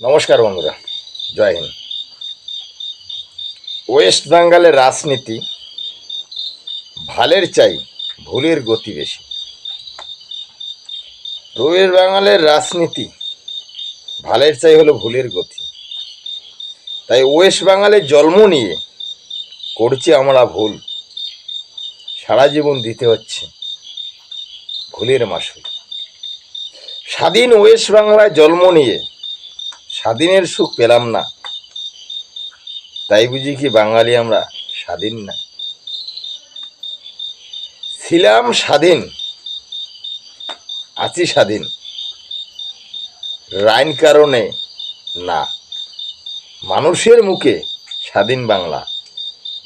নমস্কার বন্ধুরা, জয় হিন্দ। ওয়েস্ট বেঙ্গলের রাজনীতি ভালের চাই, ভুলের গতি বেশি। ওয়েস্ট বেঙ্গলের রাজনীতি ভালের চাই হলো ভুলের গতি। তাই ওয়েস্ট বেঙ্গলে জন্ম নিয়ে করছি আমরা ভুল, সারা জীবন দিতে হচ্ছে ভুলের মাসুল। স্বাধীন ওয়েস্ট বাংলায় জন্ম নিয়ে স্বাধীনের সুখ পেলাম না। তাই বুঝি কি বাঙালি আমরা স্বাধীন না? ছিলাম স্বাধীন, আছি স্বাধীন, রাইন কারণে না, মানুষের মুখে স্বাধীন বাংলা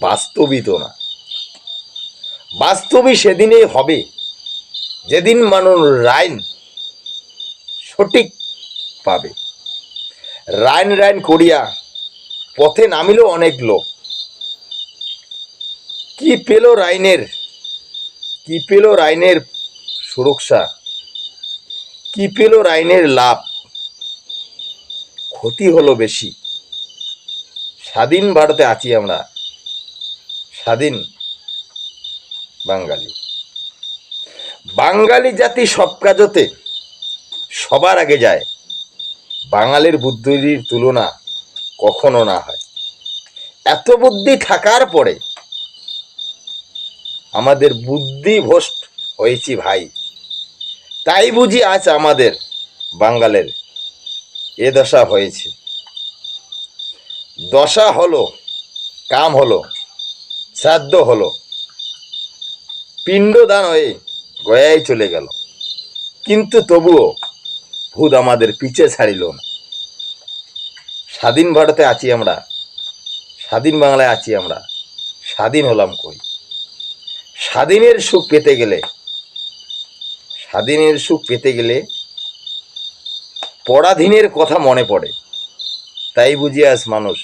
বাস্তবিত না। বাস্তবই সেদিনেই হবে, যেদিন মানুষ রাইন সঠিক পাবে। রাইন রাইন করিয়া পথে নামিল অনেক লোক। কি পেল রাইনের? কি পেল রাইনের সুরক্ষা? কি পেল রাইনের লাভ? ক্ষতি হলো বেশি। স্বাধীন ভারতে আছি আমরা। স্বাধীন বাঙালি। বাঙালি জাতি সব কাজতে সবার আগে যায়। বাঙালির বুদ্ধির তুলনা কখনো না হয়। এত বুদ্ধি থাকার পরে আমাদের বুদ্ধি ভ্রষ্ট হয়েছি ভাই। তাই বুঝি আজ আমাদের বাঙালের এ দশা হয়েছে। দশা হলো, কাম হলো, শ্রাদ্ধ হলো, পিণ্ডদান হয়ে গয়াই চলে গেল। কিন্তু তবুও ভূত আমাদের পিছে ছাড়িল না। স্বাধীন ভারতে আছি আমরা, স্বাধীন বাংলায় আছি আমরা, স্বাধীন হলাম কই? স্বাধীনের সুখ পেতে গেলে, স্বাধীনের সুখ পেতে গেলে পরাধীনের কথা মনে পড়ে। তাই বুঝি আজ মানুষ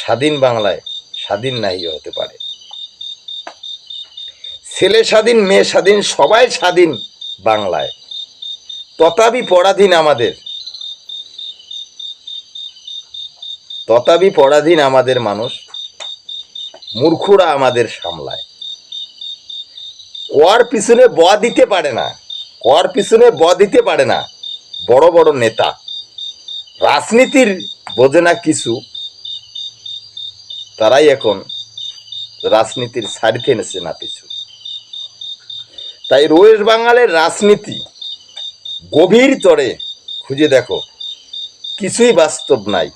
স্বাধীন বাংলায় স্বাধীন নাই হতে পারে। ছেলে স্বাধীন, মেয়ে স্বাধীন, সবাই স্বাধীন বাংলায়। তথাপি পরাধীন আমাদের। তথাপি পরাধীন আমাদের মানুষ, মূর্খরা আমাদের সামলায়। কর পিছনে ব দিতে পারে না, কর পিছনে ব দিতে পারে না, বড় বড় নেতা। রাজনীতির বোঝে না কিছু, তারাই এখন রাজনীতির সারিতে এনেছে না পিছু তাই ওয়েস্ট বাঙালের রাজনীতি গভীর তরে খুঁজে দেখো, কিছুই বাস্তব নাই।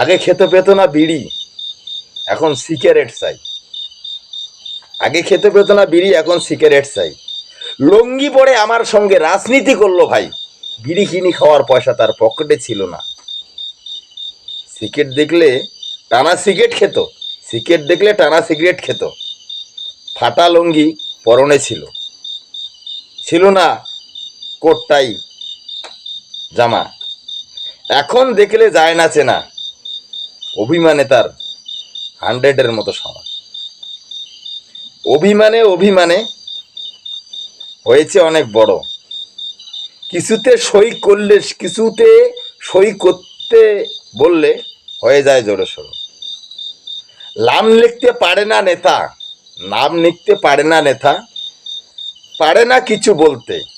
আগে খেতে পেত না বিড়ি, এখন সিগারেট চাই। আগে খেতে পেত না বিড়ি, এখন সিগারেট চাই। লঙ্গি পড়ে আমার সঙ্গে রাজনীতি করল ভাই, বিড়ি কিনি খাওয়ার পয়সা তার পকেটে ছিল না। সিগারেট দেখলে টানা সিগারেট খেত, সিগারেট দেখলে টানা সিগারেট খেত। ফাটা লঙ্গি পরনে ছিল। ছিল না কোটটাই জামা। এখন দেখলে যায় না চেনা। অভিমানে তার হান্ড্রেডের মতো সমান। অভিমানে অভিমানে হয়েছে অনেক বড়। কিছুতে সই করলে, কিছুতে সই করতে বললে হয়ে যায় জোরে সরো। নাম লিখতে পারে না নেতা, নাম লিখতে পারে না নেতা, পারে না কিছু বলতে।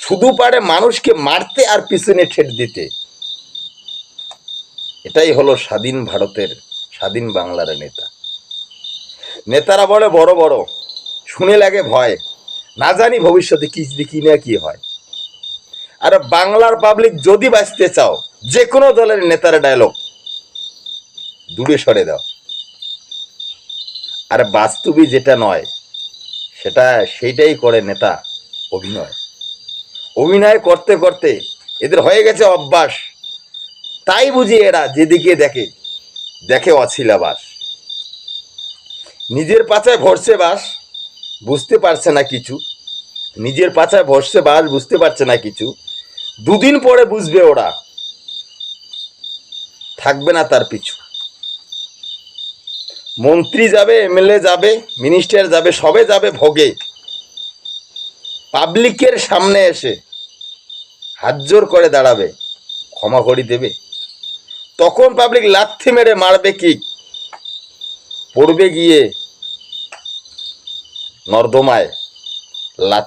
শুধু পারে মানুষকে মারতে আর পিছনে ঠেট দিতে। এটাই হলো স্বাধীন ভারতের, স্বাধীন বাংলার নেতা। নেতারা বলে, বড় বড়, শুনে লাগে ভয়। না জানি ভবিষ্যতে কি কি না কি হয়। আর বাংলার পাবলিক যদি বাঁচতে চাও যে কোনো দলের নেতার ডায়লগ দূরে সরে দাও। আর বাস্তবই যেটা নয়, সেটা, সেইটাই করে নেতা অভিনয়। অভিনয় করতে করতে এদের হয়ে গেছে অভ্যাস। তাই বুঝি এরা যেদিকে দেখে দেখে অছিলাবাস নিজের পাছায় ভরছে বাস, বুঝতে পারছে না কিছু। নিজের পাছায় ভরছে বাস, বুঝতে পারছে না কিছু। দুদিন পরে বুঝবে ওরা। থাকবে না তার পিছু। মন্ত্রী যাবে, এমএলএ যাবে, মিনিস্টার যাবে, সবে যাবে ভোগে। পাবলিকের সামনে এসে হাত জোর করে দাঁড়াবে, ক্ষমা করি দেবে। তখন পাবলিক লাথি মেরে মারবে কি? পড়বে গিয়ে নর্দমায়।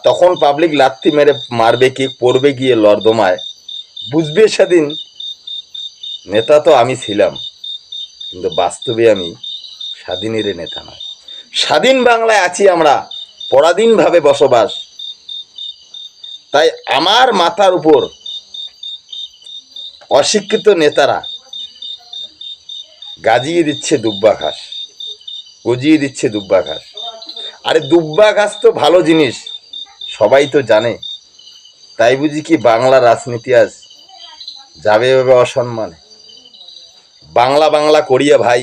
তখন পাবলিক লাথি মেরে মারবে কি? পড়বে গিয়ে নর্দমায়। বুঝবে সেদিন, নেতা তো আমি ছিলাম, কিন্তু বাস্তবে আমি স্বাধীনের নেতা নয়। স্বাধীন বাংলায় আছি আমরা, পরাধীনভাবে বসবাস। তাই আমার মাথার উপর অশিক্ষিত নেতারা গাজিয়ে দিচ্ছে দুব্বা ঘাস, গজিয়ে দিচ্ছে দুব্বা ঘাস। আরে দুব্বা ঘাস তো ভালো জিনিস, সবাই তো জানে। তাই বুঝি কি বাংলা রাজনীতি আজ যাবে এভাবে অসম্মানে? বাংলা বাংলা করিয়া ভাই,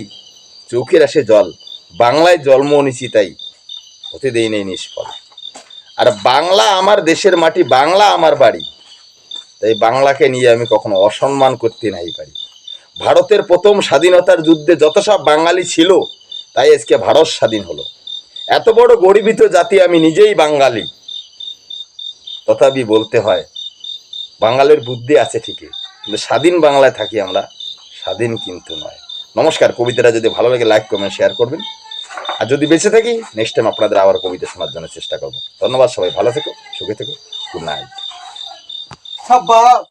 চোখের আসে জল। বাংলায় জন্ম নিছি তাই, হতে দেই নেই নিষ্ফল। আর বাংলা আমার দেশের মাটি, বাংলা আমার বাড়ি। তাই বাংলাকে নিয়ে আমি কখনো অসম্মান করতে নাই পারি ভারতের প্রথম স্বাধীনতার যুদ্ধে যত সব বাঙালি ছিল, তাই আজকে ভারত স্বাধীন হলো। এত বড় গরিবিত জাতি আমি নিজেই বাঙালি। তথাপি বলতে হয়, বাঙালির বুদ্ধি আছে ঠিকই, কিন্তু স্বাধীন বাংলায় থাকি আমরা, স্বাধীন কিন্তু নয়। নমস্কার, কবিতাটা যদি ভালো লাগে লাইক কমেন্ট শেয়ার করবেন। আর যদি বেঁচে থাকি নেক্সট টাইম আপনাদের আবার কবিতা শোনার জন্য চেষ্টা করব। ধন্যবাদ সবাই, ভালো থেকো, সুখে থেকো গুড নাইট